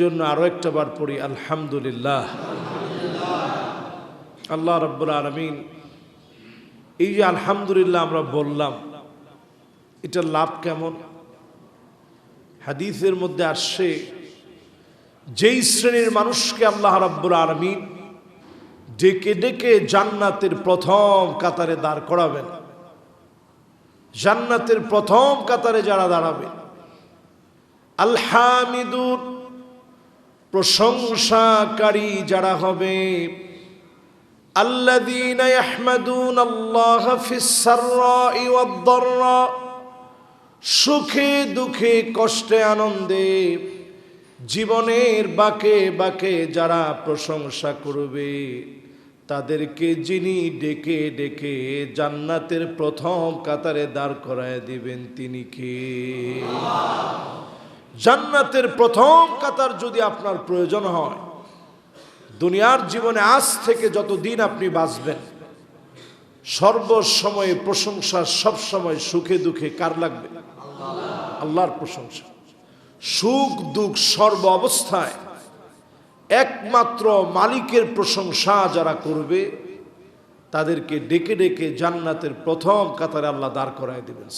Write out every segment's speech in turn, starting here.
জন্য আরও একটা বার পড়ি, আলহামদুলিল্লাহ। আল্লাহ রব্বুল আলমিন, এই যে আলহামদুলিল্লাহ আমরা বললাম, এটা লাভ কেমন? হাদিসের মধ্যে আসছে, যেই শ্রেণির মানুষকে আল্লাহ রব্বুল আলমিন ডেকে ডেকে জান্নাতের প্রথম কাতারে দাঁড় করাবেন, জান্নাতের প্রথম কাতারে যারা দাঁড়াবে আলহামিদুর প্রশংসাকারী যারা হবে الذين يحمدون الله في السراء والضراء সুখে দুঃখে কষ্টে আনন্দে জীবনের বাকে বাকে যারা প্রশংসা করবে তাদেরকে যিনি ডেকে ডেকে জান্নাতের প্রথম কাতারে দাঁড় করায় দিবেন তিনি কে জান্নাতের প্রথম কাতার যদি আপনার প্রয়োজন হয়, দুনিয়ার জীবনে আজ থেকে যত দিন আপনি বাঁচবেন, সর্বসময়ে প্রশংসা সব সময় সুখে দুঃখে কার লাগবে? আল্লাহর প্রশংসা। সুখ, দুঃখ সর্ব অবস্থায় একমাত্র মালিকের প্রশংসা যারা করবে, তাদেরকে ডেকে ডেকে জান্নাতের প্রথম কাতারে আল্লাহ দাঁড় করায় দেবেন।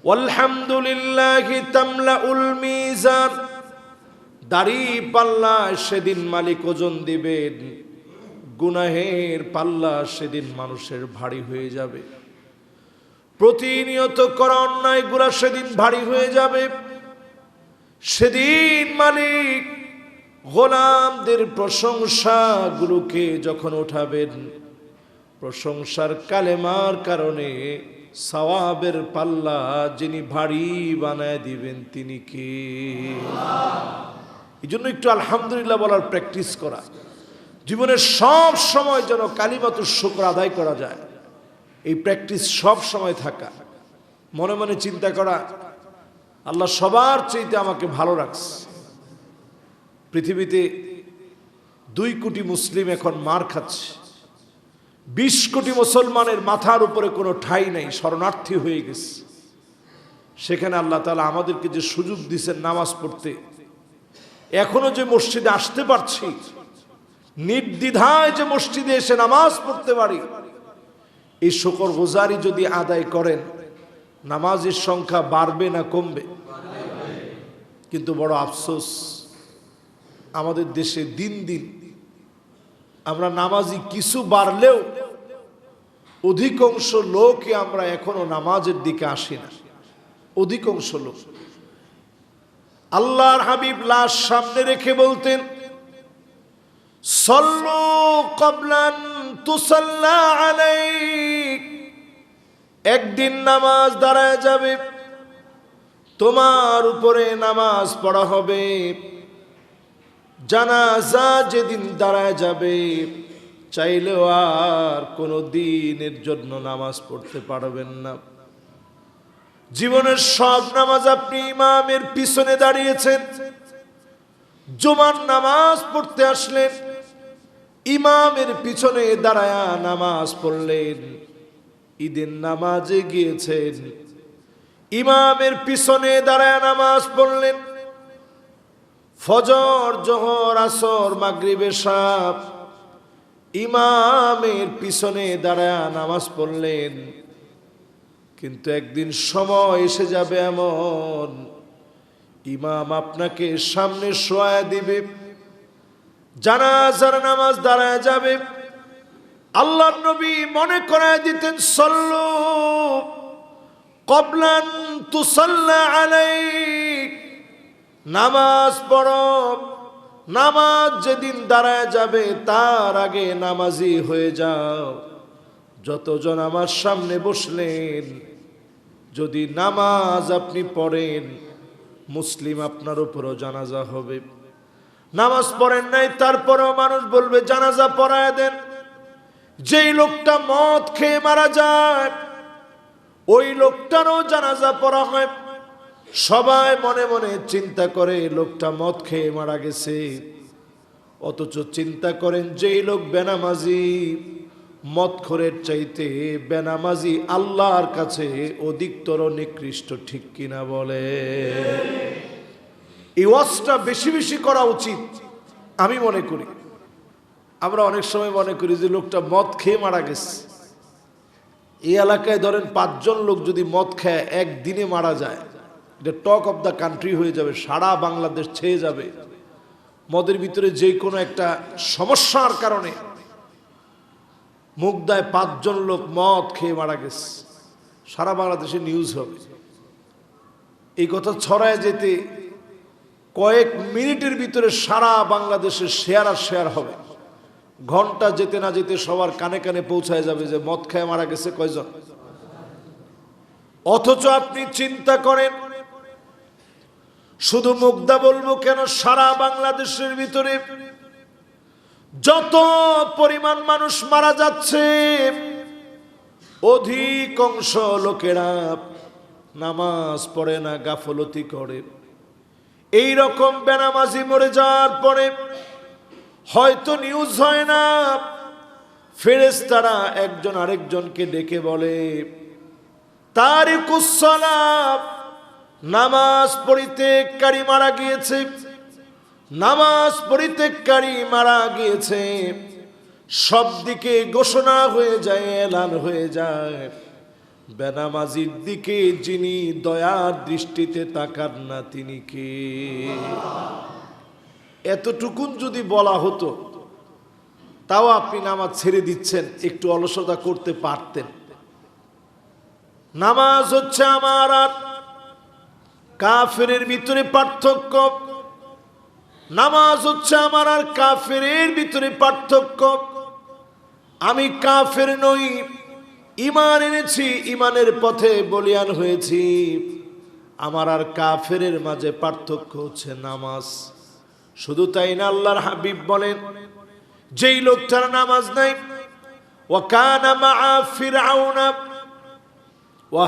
সুবহানাল্লাহ ওয়ালহামদুলিল্লাহি তামলাউল মিজান। দাড়ি পাল্লা সেদিন মালিক ওজন দিবেন, গুনাহের পাল্লা সেদিন মানুষের ভারী হয়ে যাবে। প্রতিনিয়ত করা অন্যায়গুলা সেদিন ভারী হয়ে যাবে। সেদিন মালিক গোলামদের প্রশংসাগুলোকে যখন উঠাবেন প্রশংসার কালেমার কারণে সওয়াবের পাল্লা যিনি ভারী বানায় দিবেন, তিনি কে? এই জন্য একটু আলহামদুলিল্লাহ বলার প্র্যাকটিস করা। জীবনের সব সময় যেন কালিমাতুর শুক্র আদায় করা যায়, এই প্র্যাকটিস সব সময় থাকা। মনে মনে চিন্তা করা, আল্লাহ সবার চাইতে আমাকে ভালো রাখছে। পৃথিবীতে দুই কোটি মুসলিম এখন মার খাচ্ছে। বিশ কোটি মুসলমানের মাথার উপরে কোনো ঠাই নেই, শরণার্থী হয়ে গেছে। সেখানে আল্লাহ তালা আমাদেরকে যে সুযোগ দিচ্ছেন নামাজ পড়তে, এখনও যে মসজিদে আসতে পারছি, নির্দ্বিধায় যে মসজিদে এসে নামাজ পড়তে পারি, এই শকর গোজারি যদি আদায় করেন, নামাজের সংখ্যা বাড়বে না কমবে। কিন্তু বড় আফসোস, আমাদের দেশে দিন দিন আমরা নামাজি কিছু বাড়লেও অধিকাংশ লোকই আমরা এখনও নামাজের দিকে আসি না। অধিকাংশ লোক। আল্লাহর হাবিব লাশ সামনে রেখে বলতেন আলাইক। একদিন নামাজ দাঁড়ায় যাবে, তোমার উপরে নামাজ পড়া হবে। জানাজা যেদিন দাঁড়ায় যাবে, চাইলেও আর কোনো দিনের জন্য নামাজ পড়তে পারবেন না। জীবনের সব নামাজ আপনি ইমামের পিছনে দাঁড়িয়েছেন। জুমার নামাজ পড়তে আসলেন, ইমামের পিছনে দাঁড়ায়া নামাজ পড়লেন, ঈদের নামাজে গিয়েছেন, ইমামের পিছনে দাঁড়ায়া নামাজ পড়লেন। ফজর, জহর, আসর মাগরিবে সাপ। ইমামের পিছনে দাঁড়ায়া নামাজ পড়লেন। কিন্তু একদিন সময় এসে যাবে এমন। ইমাম আপনাকে সামনে শোয়া দিবে। জানাজার নামাজ দাঁড়ায় যাবে। আল্লাহ নবী মনে করায় দিতেন, সল্লু কবলান তুসল্লা আলাইক। নামাজ পড়ো। নামাজ যেদিন দাঁড়ায় যাবে, তার আগে নামাজি হয়ে যাও। যতজন আমার সামনে বসলেন, যদি নামাজ আপনি পড়েন, মুসলিম আপনার উপরও জানাজা হবে। নামাজ পড়েন নাই, তারপরেও মানুষ বলবে, জানাজা পড়ায় দেন। যেই লোকটা মদ খেয়ে মারা যায়, ওই লোকটারও জানাজা পড়া হয়। সবাই মনে মনে চিন্তা করে, লোকটা মদ খেয়ে মারা গেছে। অথচ চিন্তা করেন, যেই লোক বেনামাজি, মদখরের চাইতে বেনামাজি আল্লাহর কাছে অধিকতর নিকৃষ্ট, ঠিক কিনা বলে? এই ওয়াজটা বেশি বেশি করা উচিত, আমি মনে করি। আমরা অনেক সময় মনে করি যে লোকটা মদ খেয়ে মারা গেছে। এই এলাকায় ধরেন পাঁচজন লোক যদি মদ খায় একদিনে মারা যায় এটা টক অফ দ্য কান্ট্রি হয়ে যাবে, সারা বাংলাদেশ ছেয়ে যাবে। মদের ভিতরে যে কোনো একটা সমস্যার কারণে মুগদায় পাঁচজন লোক মদ খেয়ে মারা গেছে। সারা বাংলাদেশে নিউজ হবে। এই কথা ছড়ায় যেতে কয়েক মিনিটের ভিতরে সারা বাংলাদেশে শেয়ার আর শেয়ার হবে। ঘণ্টা যেতে না যেতে সবার কানে কানে পৌঁছায় যাবে যে মদ খেয়ে মারা গেছে কয়জন। অথচ আপনি চিন্তা করেন শুধু মুগ্ধা বলব কেন, সারা বাংলাদেশের ভিতরে যত পরিমাণ মানুষ মারা যাচ্ছে অধিকাংশ লোকেরা নামাজ পড়ে না, গাফলতি করে। এই রকম বেনামাজি মরে যাওয়ার পরে হয়তো নিউজ হয় না, ফেরেশতারা একজন আরেকজনকে ডেকে বলে তারিকুসালাম নামাজ পরিত্যাগকারী মারা গিয়েছে। নামাজ পরিত্যাগকারী মারা গিয়েছে। সব দিকে ঘোষণা হয়ে যায়, এলান হয়ে যায়। বেনামাজির দিকে যিনি দয়ার দৃষ্টিতে তাকান না, তিনি কে? এতটুকুন যদি বলা হতো, তাও আপনি নামাজ ছেড়ে দিচ্ছেন, একটু অলসতা করতে পারতেন। নামাজ হচ্ছে আমার আর কাফেরের ভিতরে পার্থক্য। নামাজ হচ্ছে আমার আর কাফেরের ভিতরে পার্থক্য। আমি কাফের নই ইমান এনেছি ইমানের পথে বলিয়ান হয়েছি। আমার আর কাফেরের মাঝে পার্থক্য হচ্ছে নামাজ। শুধু তাই না আল্লাহর হাবিব বলেন, যেই লোকটার নামাজ নাই ও কানা ফিরাউনা ও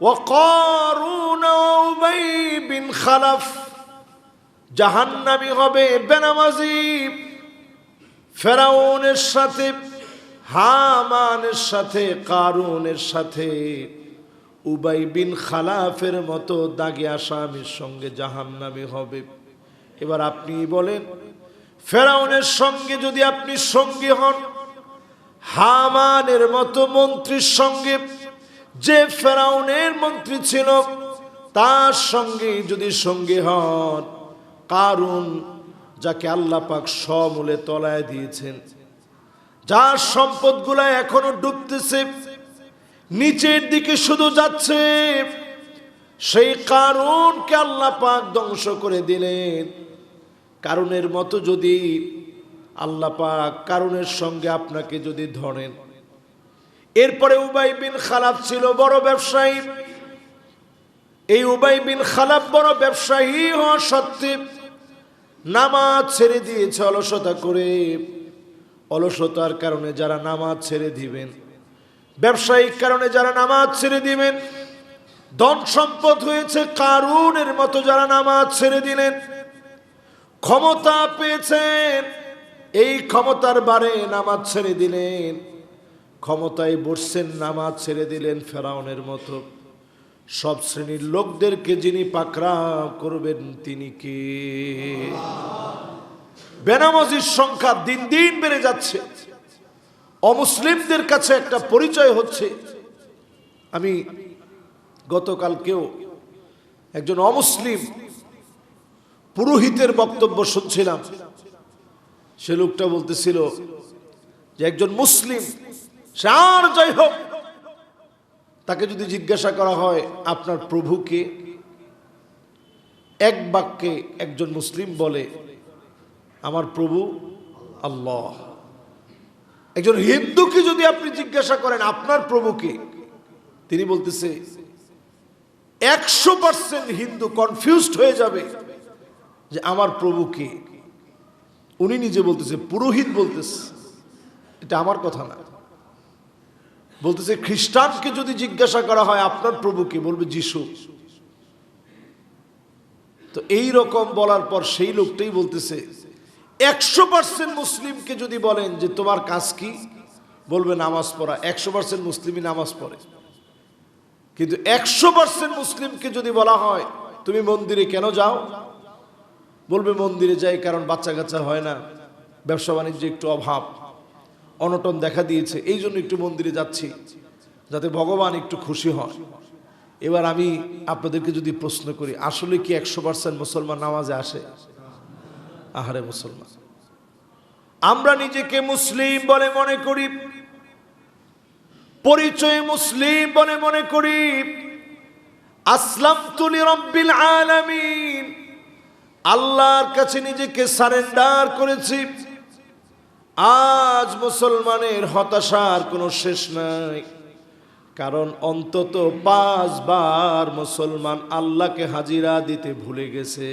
ও করুন বিন খালাফ জাহান্নামি হবে বেনামাজি। ফেরাউনের সাথে, হামানের সাথে, কারুনের সাথে। উবাই বিন খালাফের মতো দাগে আসামির সঙ্গে জাহান্নামি হবে। এবার আপনি বলেন, ফেরাউনের সঙ্গে যদি আপনি সঙ্গী হন, হামানের মতো মন্ত্রীর সঙ্গে যে ফেরাউনের মন্ত্রী ছিল, তার সঙ্গে যদি সঙ্গী হন, কারুন, যাকে আল্লাহ পাক সমূলে তলায় দিয়েছেন, যার সম্পদগুলা এখনও ডুবতেছে, নিচের দিকে শুধু যাচ্ছে, সেই কারণকে আল্লাহ পাক ধ্বংস করে দিলেন। কারণের মতো যদি আল্লাহ পাক কারণের সঙ্গে আপনাকে যদি ধরেন এরপরে উবাই বিন খালাফ ছিল বড় ব্যবসায়ী। এই উবাই বিন খালাফ বড় ব্যবসায়ী হওয়া সত্ত্বে নামাজ ছেড়ে দিয়েছে অলসতা করে। অলসতার কারণে যারা নামাজ ছেড়ে দিবেন, ব্যবসায়িক কারণে যারা নামাজ ছেড়ে দিবেন, ধন সম্পদ হয়েছে কারুনের মতো যারা নামাজ ছেড়ে দিলেন। ক্ষমতা পেয়েছেন, এই ক্ষমতার বারে নামাজ ছেড়ে দিলেন। ক্ষমতায় বসছেন, নামাজ ছেড়ে দিলেন ফেরাউনের মতো। সব শ্রেণির লোকদেরকে যিনি পাকড়া করবেন, তিনি কে? বেনামাজির সংখ্যা দিন দিন বেড়ে যাচ্ছে। অমুসলিমদের কাছে একটা পরিচয় হচ্ছে। আমি গতকালকেও একজন অমুসলিম পুরোহিতের বক্তব্য শুনছিলাম। সে লোকটা বলতেছিল যে, একজন মুসলিম সে আর যাই হোক, তাকে যদি জিজ্ঞাসা করা হয়, আপনার প্রভুকে এক বাক্যে একজন মুসলিম বলে, আমার প্রভু আল্লাহ। একজন হিন্দুকে যদি আপনি জিজ্ঞাসা করেন, আপনার প্রভুকে তিনি বলতেছে, একশো পার্সেন্ট হিন্দু কনফিউজড হয়ে যাবে যে আমার প্রভুকে উনি নিজে বলতেছে, পুরোহিত বলতেছে। এটা আমার কথা না। বলতেছে, খ্রিস্টানকে যদি জিজ্ঞাসা করা হয়, আপনার প্রভুকে বলবে, যিশু। তো এই রকম বলার পর সেই লোকটাই বলতেছে, একশো পার্সেন্ট মুসলিমকে যদি বলেন যে, তোমার কাজ কি? বলবে, নামাজ পড়া। একশো পার্সেন্ট মুসলিমই নামাজ পড়ে। কিন্তু একশো পার্সেন্ট মুসলিমকে যদি বলা হয়, তুমি মন্দিরে কেন যাও? বলবে, মন্দিরে যাই কারণ বাচ্চা কাচ্চা হয় না। ব্যবসা বাণিজ্য একটু অভাব। অনটন দেখা দিয়েছে। এই জন্য একটু মন্দিরে যাচ্ছি, যাতে ভগবান একটু খুশি হয় এবার আমি আপনাদেরকে যদি প্রশ্ন করি, আসলে কি একশো পার্সেন্ট মুসলমান নামাজে আসে? আহারে মুসলমান। আমরা নিজেকে মুসলিম বলে মনে করি, পরিচয় মুসলিম বলে মনে করি। আসলাম তুলি রব্বিল আলামিন, আল্লাহর কাছে নিজেকে সারেন্ডার করেছি। আজ মুসলমানের হতাশার কোনো শেষ নাই। কারণ অন্তত পাঁচবার মুসলমান আল্লাহকে হাজিরা দিতে ভুলে গেছে।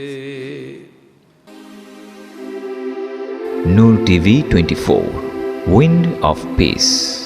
Noor TV 24 Wind of Peace